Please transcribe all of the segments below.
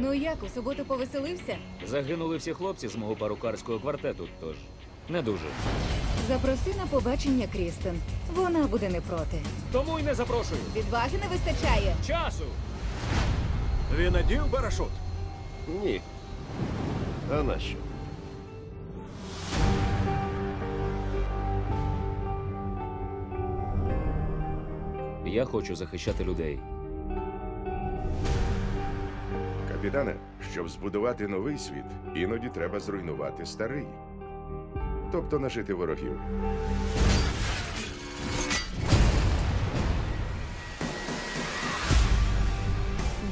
Ну як, у суботу повеселився? Загинули всі хлопці з мого парукарського квартету, тож не дуже. Запроси на побачення Крістен. Вона буде не проти. Тому й не запрошую. Відваги не вистачає. Часу! Він надів парашут. Ні. А нащо? Я хочу захищати людей. Капітане, щоб збудувати новий світ, іноді треба зруйнувати старий. Тобто нажити ворогів.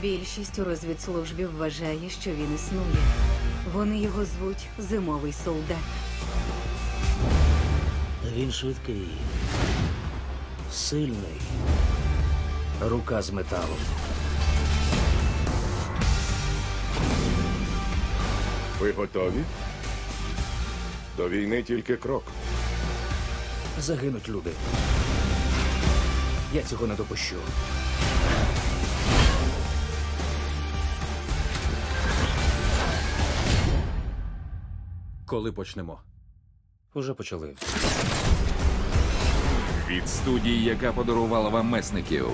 Більшість у розвідслужбі вважає, що він існує. Вони його звуть зимовий солдат. Він швидкий, сильний, рука з металу. Ви готові? До війни тільки крок. Загинуть люди. Я цього не допущу. Коли почнемо? Уже почали. Від студії, яка подарувала вам месників.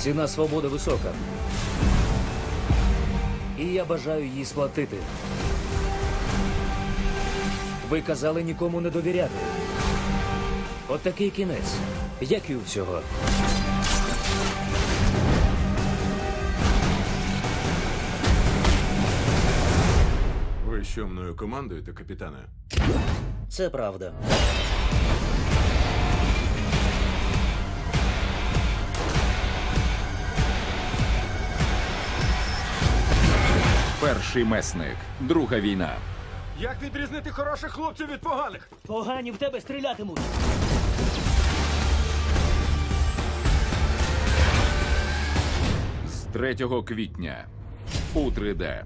Ціна свободи висока. І я бажаю її сплатити. Ви казали нікому не довіряти. От такий кінець. Як і у всього. Ви що мною командуєте, капітане? Це правда. Перший месник. Друга війна. Як відрізнити хороших хлопців від поганих? Погані в тебе стрілятимуть. З 3 квітня у 3D.